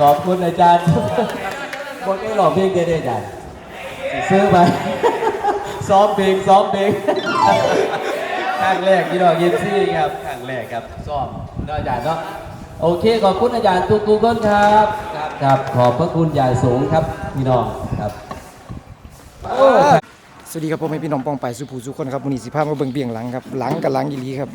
ขอบคุณอาจารย์บอกได้หลอกเพลงเดียวได้อาจารย์ซื้อไปซ้อมเพลงซ้อมเพลงครั้งแรกที่เราเย็นซี่ครับครั้งแรกครับซ้อมเนาะอาจารย์เนาะโอเคขอบคุณอาจารย์ทุกทุกคนครับครับครับขอบพระคุณอย่างสูงครับพี่น้องครับสวัสดีครับผมให้พี่น้องปองไปสุภูสุคนครับวันนี้สิพามาเบิ่งเบียงหลังครับหลังกับหลังอีหลีครับ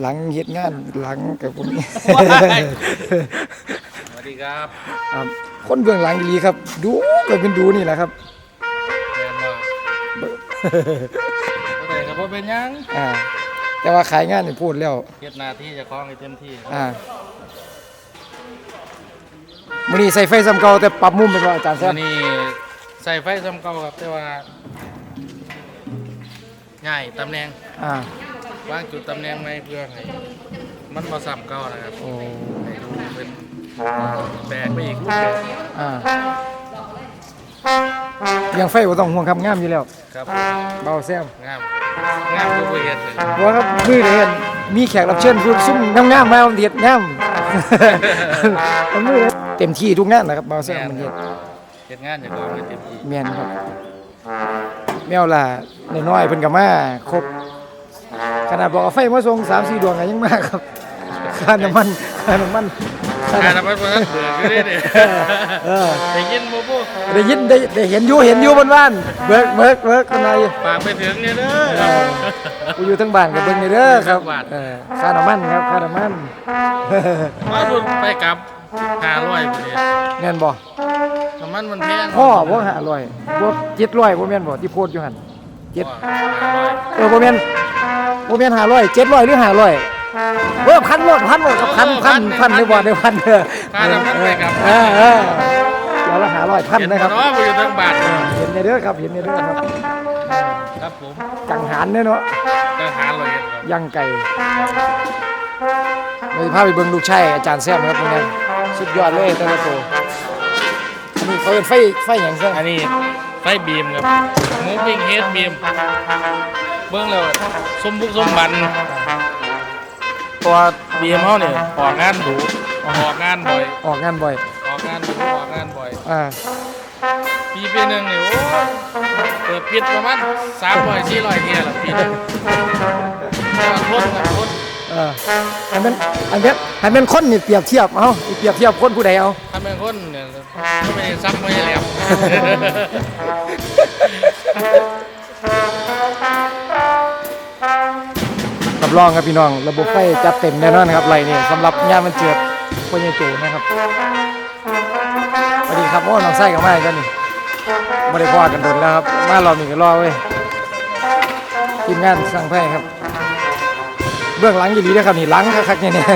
หลังเฮ็ดงานหลังกับผมนี่สวัสดีครับครับคนเบื้องหลังอีหลีครับ ดูก็เป็นดูนี่แหละครับแมนมาก็ได้ครับว่าเป็นหยังอ่าแต่ว่าขายงานนี่พูดแล้วเฮ็ดหน้าที่เจะคล้าของให้เต็มที่อ่ามื้อนี้ใส่ไฟซ้ำเก่าแต่ปรับมุมเป็นว่าอาจารย์แซ่บอันนี้ใส่ไฟซ้ำเก่าครับแต่ว่าง่ายตำแหน่งอ่า วางจุดตำแหน่งไว้เพื่อให้มันมาซ้ำเก่านะครับโอ้ให้ดูเป็นแบกไปอีกรูปแบบอ่าเรื่องไฟบ่ต้องห่วงครับงามอยู่แล้ว ครับเบาแซ่บงามงามผู้บริเฮ็ดเลยว่าครับมือเห็นมีแขกรับเชิญพูดซุ่มงามๆมาเดียดงามเอามือเลยเต็มที่ทุกงานนะครับเบาแซ่บมันเฮ็ดเฮ็ดงานเจะคล้าของให้เต็มที่แม่นครับแมวล่ะน้อยๆเพิ่นก็มาครบ ขนาดบอกเอาไฟมาส่ง3 4ดวงก็ยังมาครับค่าน้ำมันค่าน้ำมันค่าอ่าน้ำทำไมเพิ่นเบื่ออยู่เด้เนี่ยเออได้ยินบ่ปุ๊ได้ยินได้ได้เห็นอยู่เห็นอยู่บนบ้านเบิกเบิกเบิกคนไหนฝากไปถึงเนี่ยเด้อกูอยู่ทั้งบ้านกับเบิ่งนี่เด้อครับทั้งบ้านเออค่าน้ำมันครับค่าน้ำมันมาสุดไปกลับห้าร้อยไปเลยแม่นบ่น้ำมันมันแพงพ่อบ่หาร้อยบ่เจ็ดร้อยบ่แม่นบ่ที่โพสต์อยู่หั่น เจ็ดห้าร้อยเออบ่แม่นบ่แม่นห้าร้อยเจ็ดร้อยหรือห้าร้อยเออพันโลดพันโลดกับพันพันพันได้บ่ได้พันเด้อค่าน้ำมันไปกลับเออเออเดี๋ยวละห้าร้อยพันเห็นนะครับเนาะไปอยู่ทั้งบาทเห็นในเด้อครับเห็นในเด้อครับครับผมจังหารเด้อเนาะก็หาเลยครับย่างไก่เลยพาไปเบิ่งลูกชายอาจารย์แซมครับเป็นไงสุดยอดเลยแต่ละตัวอันนี้เขาเป็นไฟไฟหยังซะอันนี้ไฟบีมครับมูฟิงเฮดบีมเบื้องแล้วสมบุกสมบันตัวบีมเขาเนี่ยออกงานดูออกงานบ่อยออกงานบ่อยออกงานดูออกงานบ่อยอ่าปีปีหนึ่งเนี่ยโอ้เปิดปิดประมาณสามร้อยสี่ร้อยเที่ยละปีหนึงแต่ว่าทนครับทนเอออันเป็นอันเป็นอันเป็นคนนี่เปรียบเทียบเอาเปรียบเทียบคนผู้ใดเอาถ้าเป็นคนเนี่ยไม่ได้ซักไม่ได้แหลมรับรองครับพี่น้อง ระบบไฟจัดเต็มแน่นอนครับไรนี่สำหรับงานมันเจิดพ่อใหญ่โจนะครับสวัสดีครับโอ้น้องไส้กับมาอีกันนี่ไม่ได้พอกันโดนแล้วครับมารอมีกันรอเว้ยทีมงานสร้างไพ่ครับ เบื้องหลังอยู่ดีนะครับนี่หลังคักๆเนี่ยเนี่ย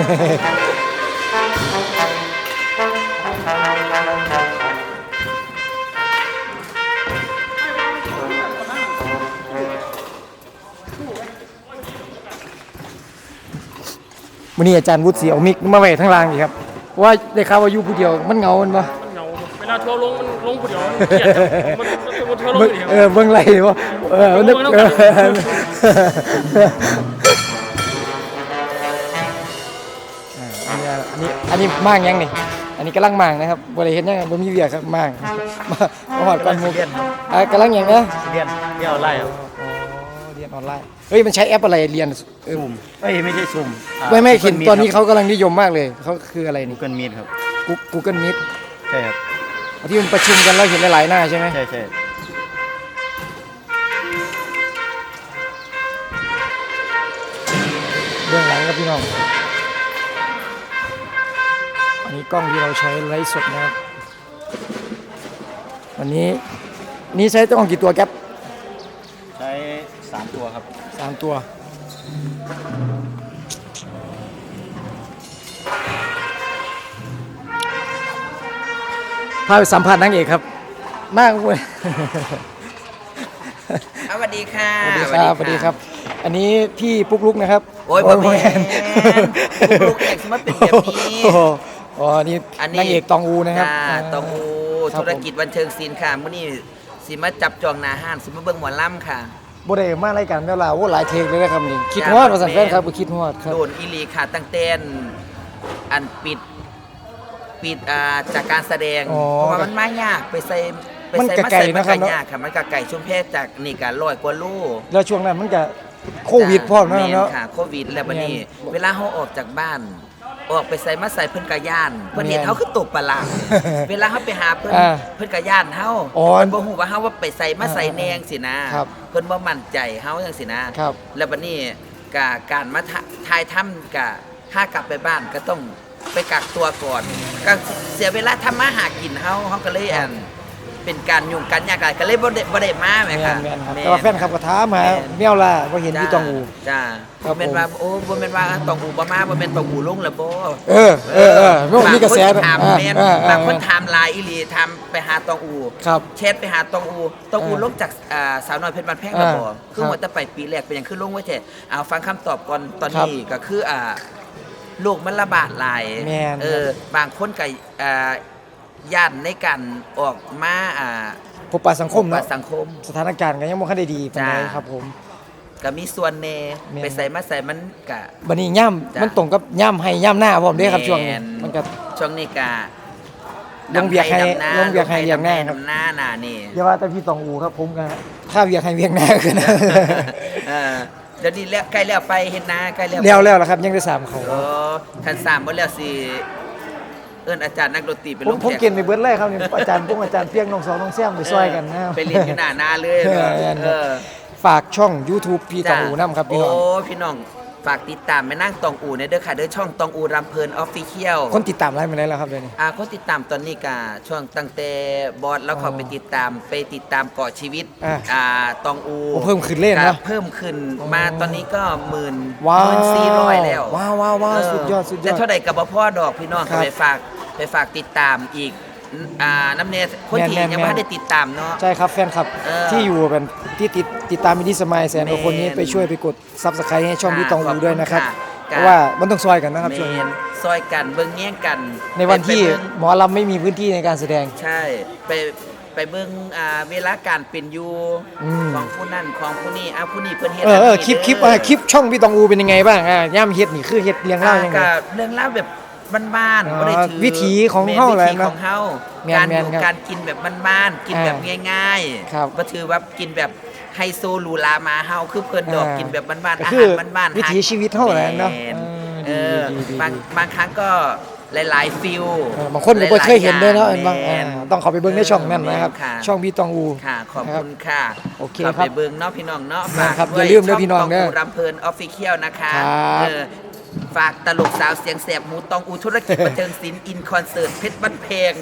วันนี้อาจารย์วุฒิเสียเอามิกมาไว้ทั้งล่างอีกครับเพราะว่าได้ข่าวว่าอยู่ผู้เดียวมันเหงามันปะเหงาเวลาทัวร์ลงมันลงผู้เดียวมันเครียดครับมันมันมันทัวร์ลงเบิ่งผู้เดียวเออเบิ่งไรวะเออนึกเบิ่งเอแล้วอ นนี้อันนี้อันนี้มางยังนี่ อันนี้กำลังมางนะครับบริเห็นยังบ่มีเวียกครับมางมามาหอดก่อนหมูอ่ากำลังหยังนะเรียนเรียนออนไลน์ครับอ๋อเรียนออนไลน์เฮ้ยมันใช้แอปอะไรเรียนเออซูมเอ้ยไม่ใช่ซูมไม่ไม่เห็นตอนนี้เขากำลังนิยมมากเลยเขาคืออะไรนี่กูเกิลมีดครับ Google Meet ใช่ครับ ที่มันประชุมกันแล้วเห็นหลายๆหน้าใช่ไหมใช่ใช่เบื้องหลังครับพี่น้องอั นนี้กล้องที่เราใช้ไลฟ์สดนะครับวันนี้นี่ใช้กล้องกี่ตัวแก๊ปใช้สามตัวครับ สามตัว พาไปสัมผัสนางเอกครับ มากเว้ยสวัสดีค่ะสวัสดีครับสวัสดีครับ อันนี้พี่ปุ๊กลุกนะครับโอ้ยบ่แม่นปุ๊กลุ๊กเอกสมมติเป็นแบบนี้ โอ้โห อ๋อนี่อันนี้นางเอกตองอูนะครับจ้าตองอูครับธุรกิจบันเทิงศิลป์ค่ะมื้อนี้สิมาจับจองหนาห้านสิมาเบิ่งหมอลำค่ะ บ่ได้มารายการเวลาโอ้หลายเทคเลยนะครับนี่คิดจ้าฮอดว่าสั่นแม่แฟนครับบ่คิดฮอดครับ โดนอีหลีค่ะตั้งแต่อันปิดปิดอ่าจากการแสดงอ๋อเพราะว่ามันมายากไปใส่ไปมันใส่ก็มาไกลใส่มันนะครัก็บเนอะ ยากค่ะมันก็ไก่ชุมเพศจากนี่ก็ร้อยกว่าโลแล้วช่วงนั้นมันก็ โควิดพร้อมแม่เนาะเนาะ ค่ะโควิดแล้วบัดนี้แม่นเวลาเฮาออกจากบ้าน ออกไปใส่มาใส่เพิ่นกะย่านเพิ่นเห็นแม่นเฮาคือตกปลาหลาดเวลาเฮาไปหาเพิ่นอ่าเพิ่นกะย่านเฮาอ๋อเพิ่นบ่ฮู้ว่าเฮาว่าไปใส่มาใส่แนงสินะครับเพิ่นบ่มั่นใจเฮาจังสินะครับ แล้วบัดนี้กะการมาทะถ่ายทำกะถ้ากลับไปบ้านก็ต้องไปกักตัวก่อนก็เสียเวลาทำมาหากินเฮาเฮาก็เลยอัน เป็นการยุ่งกันยากหลายก็เลยบ่ได้บ่ได้มาแหมแม่ค่ะนแม่นครับม่แต่ว่าแฟนคลับก็ถามหาแม่น แมวล่ะบ่เห็นที่ตองอู จ้าครับบ่แม่นว่าโอ้บ่แม่นว่าตองอูบ่มาบ่แม่นตองอูลงแล้วบ่ เออเออเออโลกนี้กระแสบางคนถามอ่าแม่นอ่าอ่าบางคนถามไลน์อีหลีถามไปหาตองอูครับ แชทไปหาตองอูตองอูอ่าลงจากอ่าสาวน้อยเพชรบ้านแพงแล้วบ่อ่าคือครับว่าแต่ไปปีแรกเป็นหยังคือลงไว้แท้เอาฟังคำตอบก่อนตอนครับนี้ก็คืออ่าโรคมันระบาดหลายแม่นเออบางคนก็อ่า ย่านในการออกมาอ่าพบปะสังคมพบเนาะปะสังคม สถานการณ์ก็ยังบ่ค่อยได้ดีปานใดจ้า ครับผม ก็มีส่วนแน่แม่น ไปใส่มาใส่มันก็บัดนี้ย่ํจ้ะมันตรงกับย่ํให้ย่ํหน้าพร้อมเด้ครับช่วงนี้แม่นมันก็ ช่วงนี้กาลงเวียกให้ดำนาลงเวียกให้เวียกหน้าครับ ดำนาหนานี่อย่าว่าแต่พี่ตองอูครับผมก็ค่าเวียกให้เวียกหน้าคือนะ เออเดี๋ยวนี้แล้วใกล้แล้วไปเฮ็ดนาใกล้แล้วแล้วแล้วล่ะครับยังได้สามเขาโอ้คันสามบ่แล้วสิ เอิ้นอาจารย์นักดนตรีไปผลมงผมแขกเกินไปเบิดเลยครับนี่ อาจารย์พวกอาจารย์เพียงน้องสองน้องแซมไปซอยกันนะครับ ไปเรียนอยู่หน้านาเลยเออแม่นครับเออ ฝากช่อง YouTube พี่ตองอูนํครับพี่น้อง โอ้พี่น้อง ฝากติดตามแม่นั่งตองอูในเด้อค่ะเด้อช่องตองอูรำเพลินออฟฟิเชียลคนติดตามไลฟ์มาได้แล้วครับเดี๋ยวนี้อ่าคนติดตามตอนนี้ก็ช่วงตั้งแต่บอสแล้วเขาอ๋อไปติดตามไปติดตามเกาะชีวิตอะอ่าตองอูโอ้เพิ่มขึ้นเล่นนะก็เพิ่มขึ้นมาอ๋อตอนนี้ก็หมื่นว้าวหมื่นสี่ร้อยแล้วว้าวว้าวว้าวเสุดยอดสุดยอด แต่เท่าใดกับบ่พ่อดอกพี่น้องครัก็บ ไปฝากไปฝากติดตามอีก อ่าน้ำเนยคนที่แม่นๆยังไม่ได้ติดตามเนาะ ใช่ครับแฟนคลับเออ ที่อยู่เป็นที่ติดติดตามมินิสมายแสนกว่าคนนี้แม่นไปช่วยไปกดซับสไครต์ให้ช่องค่ะพี่ตองอูด้วยนะครับขอบคุณค่ะเพราะว่ามันต้องซอยกันนะครับช่วงเมนี้นซอยกันเบิ่งแย่งกันในวันที่ไปเบิ่งหมอลำไม่มีพื้นที่ในการแสดง ใช่ไปไปเบิ่งอ่าเวลาการเป็นอยู่อืม ของผู้นั่นของผู้นี้อะผู้นี้เพิ่นเฮ็ดเออเอออันนี้คลิปคลิปเด้อะคลิปช่องพี่ตองอูเป็นยังไงบ้างอะย่ามเฮ็ดนี่คือเฮ็ดเรียงเล่ายังไงอ่ก็เรื่องเล่าวแบบ บ้านอ๋อๆบ่ได้ถือวิถีของแม่นเฮาแหละวิถีเนอะของเฮาแม่นการแม่อนยู่ครับการกินแบบบ้านๆกินแบบอ่าง่ายครับบ่ถือว่ากินแบบไฮโซหรูหรามาเฮาคือเพิ่นดอกอ่ากิกินแบบบ้านๆอาก็คืหาอรบ้านๆวิถีชีวิตเฮาแหละเนอะแม่เอเอออดีดีดี บางบางครั้งก็หลายๆฟิลเออบางคนก็บ่เคยเห็นด้วยเนาะเห็นบ้างแม่อ่าต้องเข้าไปเบิ่งในช่องนั้นนะครับค่ะช่องพี่ตองอู ค่ะ ขอบคุณค่ะโอเคข้าครับไปเบิ่งเนาะพี่น้องเนาะแม่นครับฝกอย่าลืมเด้อพี่น้องเด้อช่ตองอูรำเพลินออฟฟิเชียลนะคะครับเออ ฝากตลกสาวเสียงแสบหมูตองอูธุรกิจบันเทิงศิลป์อินคอนเสิร์ตเพชรบ้านเพลง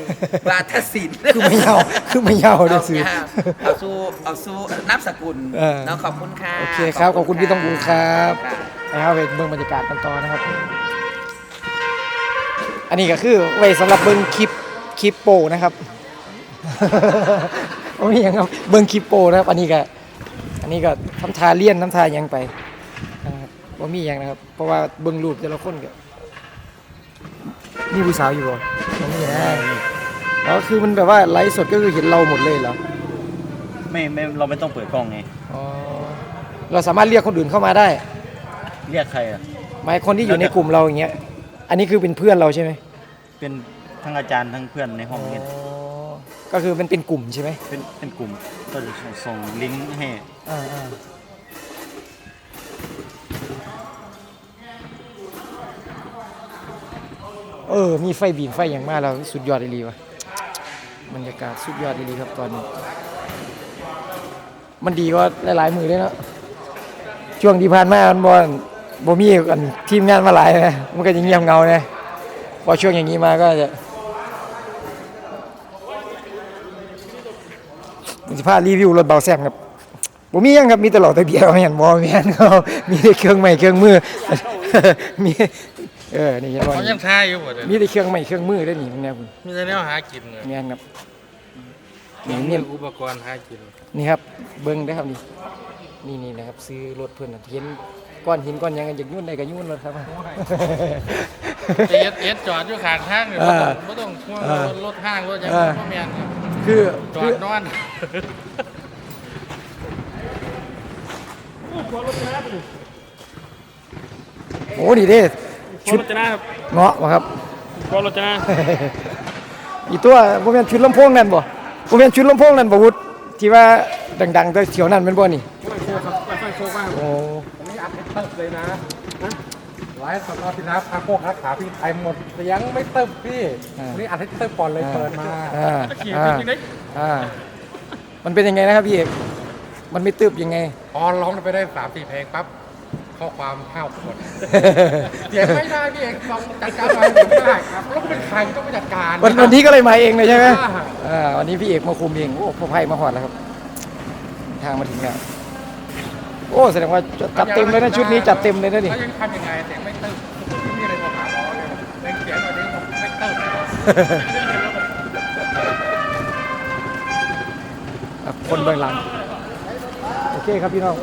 วาทศิลป์คือไม่ยาวคือไม่ยาวเลยเอาซื้อเนี่ยเอาสู้เอาสู้นับสกุลเออเนาะขอบคุณค่ะโอเคครับขอบคุณพี่ตองอูครับค่ะนะครับไปเบิ่งบรรยากาศกันต่อนะครับ อันนี้ก็คือไว้สำหรับเบิ่งคลิปคลิปโปนะครับโอ้ยยังครับเบิ่งคลิปโปนะครับ อันนี้ก็อันนี้ก็ทำทาเลี่ยนทำทาหยังไปนะครั บว่ามีหยังนะครับ เพราะว่าเบิ่งรูปแต่ละคนก็มีผู้สาวอยู่บ่บ่มีนะแล้วคือมันแบบว่าไลฟ์สดก็คือเห็นเราหมดเลยเหรอไม่ไม่เราไม่ต้องเปิดกล้องไงอ๋อเราสามารถเรียกคนอื่นเข้ามาได้ เรียกใครอะหมายคนที่อยู่ในกลุ่มเราอย่างเงี้ย อันนี้คือเป็นเพื่อนเราใช่ไหมเป็นทั้งอาจารย์ทั้งเพื่อนในห้องเรียนก็คือมันเป็นกลุ่มใช่ไหมเป็นเป็นกลุ่มก็จะส่งส่งลิงก์ให้อ่า เออ มีไฟบีมไฟอย่างมากเราสุดยอดเลยว่ะบรรยากาศสุดยอดเลยครับตอนนี้ มันดีกว่าหลายๆมือเลยเนาะช่วงที่ผ่านมามันบอลบ่มีกันทีมงานมาหลายนะมันก็จะเงียบเงาเนะพอช่วงอย่างนี้มาก็จะผมจะพารีวิวรถเบาแซมครับผมมียังครับมีตลอดตะเบียร์ไม่เห็นบอแมนเขามีเครื่องใหม่เครื่องมือมี เออ นี่เห็นบ่เขายังทายอยู่บ่เด้อมีแต่เครื่องใหม่เครื่องมือได้นี่แนวคุณมีแต่แนวหากินเลยแม่นครับมีนี่มีนี่อุปกรณ์หากิน นี่ครับเบิ้งได้อครับนี่นี่นี่นะครับ ซื้อรถเพื่อนน่ะเห็นก้อนหินก้อนหยังกันอยากยุ่นได้ก็ยุ่นรถครับ เอ็ดเอ็ดจอดอยู่ข้างทางเนี่ยเอบ่อต้องบ่ต้องห่วงเออรถห้างรถหยังเออ บ่แม่นครับคือจอคือดนอน โอ้นี่เด้ ชุดจะน่าเงาะวะครับบอลรจนาอีตัวบ่แม่นชุดลำโพงนั่นบ่บ่แม่นชุดลำโพงนั่นบ่วุฒที่ว่าดังๆแต่เที่ยวนั้นแม่นบ่นี่ไม่โชว์ครับไม่โชว์มากโอ้ผมนี่อัดให้เติบเลยนะไลฟ์สดรอบที่แล้วพาพวกรักขาพี่ไทยหมดเสียงไม่เติบพี่วันนี้อัดให้เติบก่อนเลยเปิดมาอ่าขี่อ่าจริงๆได้อ่ามันเป็นยังไงนะครับพี่เอกมันไม่ตึบยังไงพอร้องไปได้สามสี่เพลงปั๊บ ข้อความห้าวหมดเสียงไม่ได้พี่เอกลองจัดการมาเสียงไม่ได้ครับแล้วก็เป็นใครต้องไปจัดการวันวันนี้ก็เลยมาเองเลยใช่ไหมอ่าอ่าวันนี้พี่เอกมาคุมเองโอ้พ่อไพ่มาหอดแล้วครับ ทางมาถึงแล้วโอ้แสดงว่าจัดเต็มเลยนะชุดนี้จัดเต็มเลยนะนี่แล้วยังทำยังไงเสียงไม่เติบนี่เลยโทรหาหมอเลยเล่นเสียงหน่อยดิผมไม่เติบครับคนเบื้องหลังโอเคครับพี่น้อง